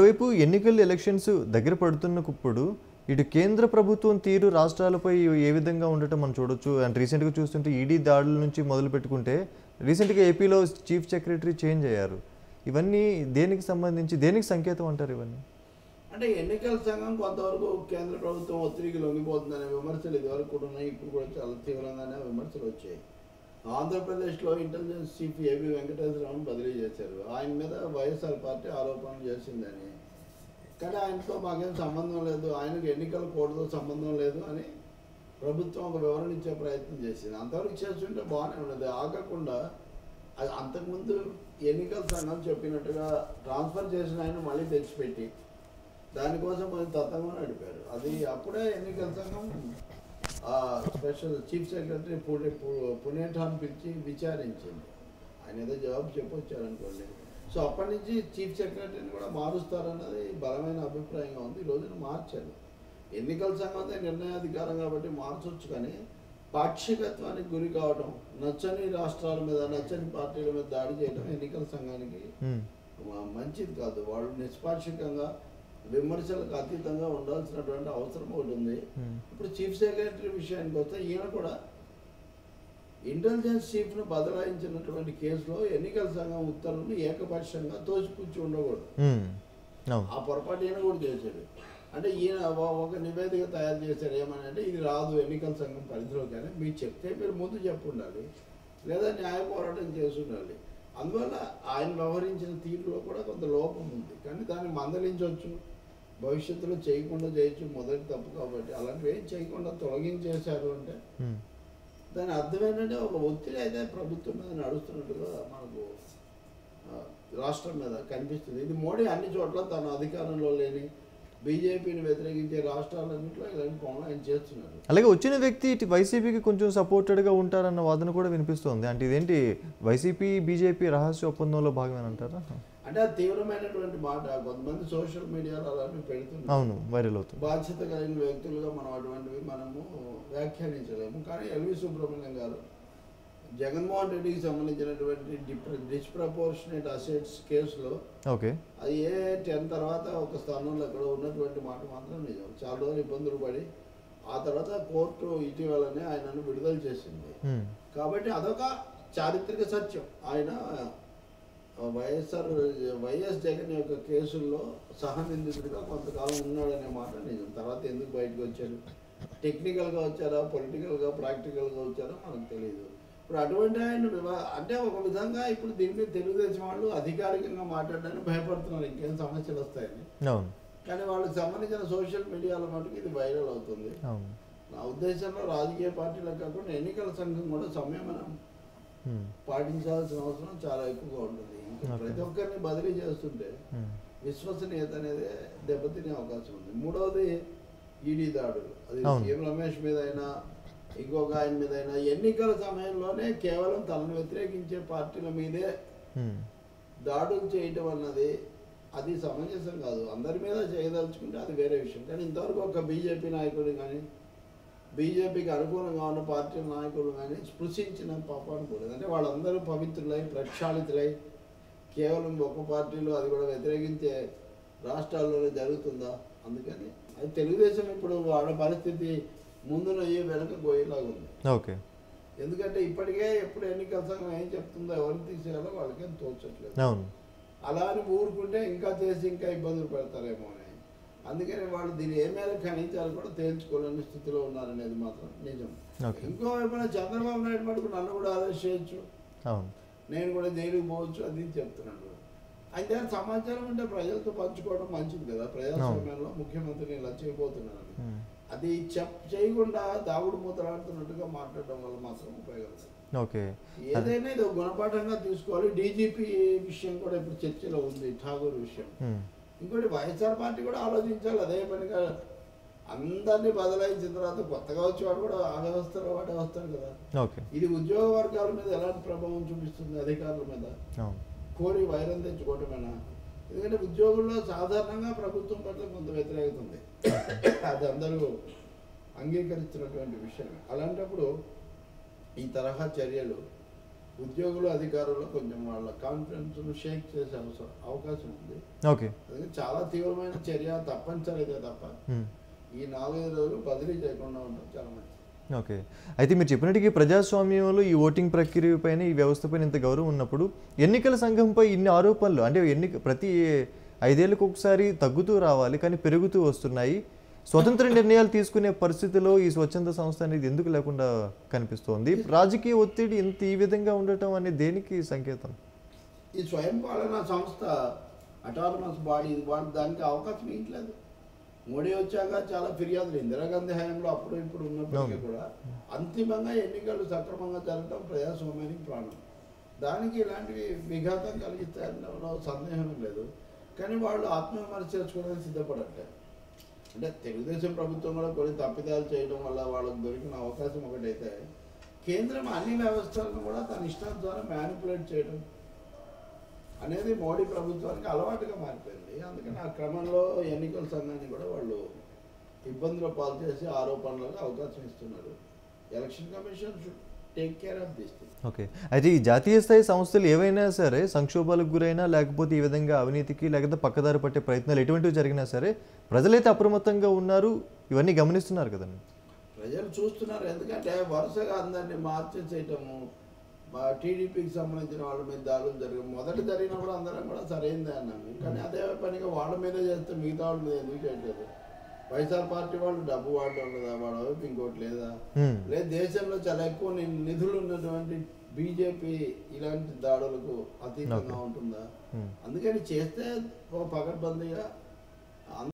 మరోవైపు ఎన్నికలు ఎలక్షన్స్ దగ్గర పడుతున్నప్పుడు ఇటు కేంద్ర ప్రభుత్వం తీరు రాష్ట్రాలపై ఏ విధంగా ఉండటం మనం చూడొచ్చు? అండ్ రీసెంట్గా చూస్తుంటే ఈడీ దాడుల నుంచి మొదలు పెట్టుకుంటే రీసెంట్గా ఏపీలో చీఫ్ సెక్రటరీ చేంజ్ అయ్యారు. ఇవన్నీ దేనికి సంబంధించి దేనికి సంకేతం అంటారు ఇవన్నీ? అంటే ఎన్నికల సంఘం కొంతవరకు కేంద్ర ప్రభుత్వం ఒత్తిడికి లొంగిపోతుందనే విమర్శలు ఇదివరకు కూడా ఉన్నాయి. ఇప్పుడు కూడా చాలా తీవ్రంగానే విమర్శలు వచ్చాయి. ఆంధ్రప్రదేశ్లో ఇంటెలిజెన్స్ చీఫ్ ఏబి వెంకటేశ్వరరావును బదిలీ చేశారు. ఆయన మీద వైఎస్ఆర్ పార్టీ ఆరోపణలు చేసిందని. కానీ ఆయనతో మాకేం సంబంధం లేదు. ఆయనకు ఎన్నికల కోడ్తో సంబంధం లేదు అని ప్రభుత్వం ఒక వివరణ ఇచ్చే ప్రయత్నం చేసింది. అంతవరకు చేస్తుంటే బాగానే ఉండదు. ఆగకుండా అది అంతకుముందు ఎన్నికల సంఘం చెప్పినట్టుగా ట్రాన్స్ఫర్ చేసిన ఆయన మళ్ళీ తెచ్చిపెట్టి దానికోసం కొంచెం తత్వంగా నడిపారు. అది అప్పుడే ఎన్నికల సంఘం ఆ స్పెషల్ చీఫ్ సెక్రటరీ పుణె పు- పుణేఠాన్ పిలిచి విచారించింది. ఆయన ఏదో జవాబు చెప్పొచ్చారనుకోండి సో అప్పటి నుంచి చీఫ్ సెక్రటరీని కూడా మారుస్తారన్నది బలమైన అభిప్రాయంగా ఉంది. ఈ రోజున మార్చారు. ఎన్నికల సంఘం నిర్ణయాధికారం కాబట్టి మార్చొచ్చు కానీ పాక్షికత్వానికి గురి కావడం నచ్చని రాష్ట్రాల మీద నచ్చని పార్టీల మీద దాడి చేయడం ఎన్నికల సంఘానికి మంచిది కాదు. వాళ్ళు నిష్పాక్షికంగా విమర్శలకు అతీతంగా ఉండాల్సినటువంటి అవసరం ఒకటి ఉంది. ఇప్పుడు చీఫ్ సెక్రటరీ విషయానికి వస్తే ఈయన కూడా ఇంటెలిజెన్స్ చీఫ్ను బదలాయించినటువంటి కేసులో ఎన్నికల సంఘం ఉత్తర్వులు ఏకపక్షంగా తోసిపుచ్చి ఉండకూడదు. ఆ పొరపాటు ఈయన కూడా చేశాడు. అంటే ఈయన ఒక నివేదిక తయారు చేశారు ఏమని అంటే ఇది రాదు ఎన్నికల సంఘం పరిధిలో కానీ మీరు చెప్తే మీరు ముందు చెప్పు ఉండాలి లేదా న్యాయ పోరాటం చేసి ఉండాలి అందువల్ల ఆయన వ్యవహరించిన తీరులో కూడా కొంత లోపం ఉంది. కానీ దాన్ని మందలించవచ్చు భవిష్యత్తులో చేయకుండా చేయొచ్చు. మొదటి తప్పు కాబట్టి. అలాంటివి ఏం చేయకుండా తొలగించేశారు అంటే. దాని అర్థం ఏంటంటే ఒక ఒత్తిడి అయితే ప్రభుత్వం మీద నడుస్తున్నట్టుగా మనకు రాష్ట్రం మీద కనిపిస్తుంది. ఇది మోడీ అన్ని చోట్ల తన అధికారంలో లేని బీజేపీని వ్యతిరేకించే రాష్ట్రాలన్నింటిలో ఇలాంటి పనులు ఆయన చేస్తున్నారు. అలాగే వచ్చిన వ్యక్తి ఇటు వైసీపీకి కొంచెం సపోర్టెడ్గా ఉంటారన్న వాదన కూడా వినిపిస్తోంది. అంటే ఇదేంటి వైసీపీ బీజేపీ రహస్య ఒప్పందంలో భాగమేనంటారా అంటే అది తీవ్రమైనటువంటి మాట. కొంతమంది సోషల్ మీడియాలో అలాంటివి పెడుతున్నారు. అవును వైరల్ అవుతుంది. బాధ్యత కలిగిన వ్యక్తులుగా మనం అటువంటివి మనము వ్యాఖ్యానించలేము. కానీ ఎల్వి సుబ్రహ్మణ్యం గారు జగన్మోహన్ రెడ్డికి సంబంధించినటువంటి డిస్ప్రపోర్షనేట్ అసెట్స్ కేసులో ఓకే. అది ఏ టెన్ తర్వాత ఒక స్థానంలో అక్కడ ఉన్నటువంటి మాట మాత్రం నిజం. చాలా రోజులు ఇబ్బందులు పడి ఆ తర్వాత కోర్టు ఇటీవలనే ఆయనను విడుదల చేసింది. కాబట్టి అదొక చారిత్రక సత్యం. ఆయన వైఎస్ఆర్ వైఎస్ జగన్ యొక్క కేసుల్లో సహనిందితుడిగా కొంతకాలం ఉన్నాడనే మాట నిజం. తర్వాత ఎందుకు బయటకు వచ్చాడు? టెక్నికల్గా వచ్చారా? పొలిటికల్గా ప్రాక్టికల్గా వచ్చారో మనకు తెలియదు ఇప్పుడు అటువంటి ఆయన అంటే ఒక విధంగా ఇప్పుడు దీని మీద తెలుగుదేశం వాళ్ళు అధికారికంగా మాట్లాడడానికి భయపడుతున్నారు ఇంకేం సమస్యలు వస్తాయని కానీ వాళ్ళకి సంబంధించిన సోషల్ మీడియాలో మటుకు ఇది వైరల్ అవుతుంది నా ఉద్దేశంలో రాజకీయ పార్టీలకు కాకుండా ఎన్నికల సంఘం కూడా సంయమనం మ్మ్. పాటించాల్సిన అవసరం చాలా ఎక్కువగా ఉంటుంది ఇంకా. ప్రతి ఒక్కరిని బదిలీ చేస్తుంటే. విశ్వసనీయత అనేది దెబ్బతినే అవకాశం ఉంది మూడవది ఈడీ దాడులు అది. సీఎం రమేష్ మీద అయినా ఇంకొక ఆయన మీద ఎన్నికల సమయంలోనే కేవలం తనను వ్యతిరేకించే పార్టీల మీదే. దాడులు చేయటం అన్నది అది సమంజసం కాదు. అందరి మీద చేయదలుచుకుంటే అది వేరే విషయం. కానీ ఇంతవరకు ఒక బీజేపీ నాయకుడు కానీ బీజేపీకి అనుకూలంగా ఉన్న పార్టీల నాయకులు కానీ స్పృశించిన పాపాన్ని పోలేదు. అంటే వాళ్ళందరూ పవిత్రులై ప్రక్షాళితులై కేవలం ఒక పార్టీలో అది కూడా వ్యతిరేకించే రాష్ట్రాల్లోనే జరుగుతుందా? అందుకని అది తెలుగుదేశం ఇప్పుడు వాళ్ళ పరిస్థితి ముందున ఏ వెనక పోయేలాగా ఉంది. ఓకే. ఎందుకంటే ఇప్పటికే ఎప్పుడు ఎన్నికల సంఘం ఏం చెప్తుందో ఎవరిని తీసేయాలో వాళ్ళకేం తోచట్లేదు. అవును. అలా అని ఊరుకుంటే ఇంకా చేసి ఇంకా ఇబ్బందులు పెడతారేమో అని. అందుకని వాళ్ళు దీన్ని ఏ మేర ఖనించాలో కూడా తేల్చుకోలేని స్థితిలో ఉన్నారనేది మాత్రం నిజం. ఇంకో వైపున చంద్రబాబు నాయుడు మటుకు నన్ను కూడా అరెస్ట్ చేయొచ్చు. నేను కూడా జైలుకి పోవచ్చు అది ఇది చెప్తున్నాడు. అయితే సమాచారం ఉంటే ప్రజలతో పంచుకోవడం మంచిది కదా. ప్రజాస్వామ్యంలో ముఖ్యమంత్రిని ఇలా చేయబోతున్నారు. మ్మ్. అది చెప్ చేయకుండా దాగుడు మూతలాడుతున్నట్టుగా మాట్లాడడం వల్ల మాత్రం ఉపయోగం. ఓకే. ఏదైనా ఇది గుణపాఠంగా తీసుకోవాలి. డీజీపీ విషయం కూడా ఇప్పుడు చర్చలో ఉంది ఠాగూర్ విషయం. ఇంకోటి వైఎస్ఆర్ పార్టీ కూడా ఆలోచించాలి అదే పనిగా అందరినీ బదలాయించిన తర్వాత కొత్తగా వచ్చేవాడు కూడా ఆ వ్యవస్థలో వాడే వస్తాడు కదా. ఇది ఉద్యోగ వర్గాల మీద ఎలాంటి ప్రభావం చూపిస్తుంది అధికారుల మీద? కోరి వైరం తెచ్చుకోవటమేనా? ఎందుకంటే ఉద్యోగుల్లో సాధారణంగా ప్రభుత్వం పట్ల కొంత వ్యతిరేకత ఉంది. అది అందరూ అంగీకరిస్తున్నటువంటి విషయం. అలాంటప్పుడు ఈ తరహా చర్యలు ఉద్యోగులు అధికారులు కొంచెం వాళ్ళ కాన్ఫిడెన్స్ షేక్ చేసే అవసరం అవకాశం ఉంది. ఓకే. చాలా తీవ్రమైన చర్య తప్పనిసరి అయితే తప్ప. ఈ నాలుగైదు రోజులు బదిలీ చేయకుండా ఉండడం చాలా మంచిది. ఓకే. అయితే మీరు చెప్పినట్టుగా ప్రజాస్వామ్యంలో ఈ ఓటింగ్ ప్రక్రియ పైన ఈ వ్యవస్థపైన ఇంత గౌరవం ఉన్నప్పుడు ఎన్నికల సంఘంపై ఇన్ని ఆరోపణలు అంటే ఎన్నిక ప్రతి ఐదేళ్ళకు ఒకసారి తగ్గుతూ రావాలి కానీ పెరుగుతూ వస్తున్నాయి. స్వతంత్ర నిర్ణయాలు తీసుకునే పరిస్థితిలో ఈ స్వచ్ఛంద సంస్థ అనేది ఎందుకు లేకుండా కనిపిస్తోంది? రాజకీయ ఒత్తిడి ఇంత ఈ విధంగా ఉండటం అనేది దేనికి సంకేతం? ఈ స్వయం పాలనా సంస్థ అటానమస్ బాడీ దానికి అవకాశం ఇవ్వట్లేదు మోడీ వచ్చాక చాలా ఫిర్యాదులు. ఇందిరాగాంధీ హయాంలో అప్పుడు ఇప్పుడు ఉన్నప్పటికీ. కూడా అంతిమంగా ఎన్నికలు సక్రమంగా జరగడం ప్రజాస్వామ్యానికి ప్రాణం. దానికి ఇలాంటివి విఘాతం కలిగిస్తారనలో సందేహం లేదు. కానీ వాళ్ళు ఆత్మవిమర్శ చేసుకోవడానికి సిద్ధపడట్లేదు అంటే తెలుగుదేశం ప్రభుత్వం కూడా కొన్ని తప్పిదాలు చేయడం వల్ల వాళ్ళకి దొరికిన అవకాశం ఒకటైతే కేంద్రం అన్ని వ్యవస్థలను కూడా తన ఇష్టానుసారం మ్యానిపులేట్ చేయడం అనేది మోడీ ప్రభుత్వానికి అలవాటుగా మారిపోయింది. అందుకని ఆ క్రమంలో ఎన్నికల సంఘాన్ని కూడా వాళ్ళు ఇబ్బందుల పాలు చేసి ఆరోపణలకు అవకాశం ఇస్తున్నారు. Election commission should take care of this thing. Okay. అయితే ఈ జాతీయ స్థాయి సంస్థలు ఏవైనా సరే సంక్షోభాలకు గురైనా లేకపోతే ఈ విధంగా అవినీతికి లేకపోతే పక్కదారి పట్టే ప్రయత్నాలు ఎటువంటివి జరిగినా సరే ప్రజలైతే అప్రమత్తంగా ఉన్నారు. ఇవన్నీ గమనిస్తున్నారు కదండి. ప్రజలు చూస్తున్నారు. ఎందుకంటే వరుసగా అందరినీ మార్చేసేయటము మా టీడీపీకి సంబంధించిన వాళ్ళ మీద దాడులు జరిగాయి. మొదట జరిగినప్పుడు అందరం కూడా సరైందే అన్నాము కానీ అదే పనిగా వాళ్ళ మీదే చేస్తే మిగతా వాళ్ళ మీద ఎందుకు చేయట్లేదు? వైఎస్ఆర్ పార్టీ వాళ్ళు డబ్బు వాడడం ఉండదా వాళ్ళ వైపు ఇంకోటి లేదా. లేదు దేశంలో చాలా ఎక్కువ నిధులు ఉన్నటువంటి బీజేపీ ఇలాంటి దాడులకు అతీతంగా ఉంటుందా. అందుకని చేస్తే ఓ పకడ్బందీగా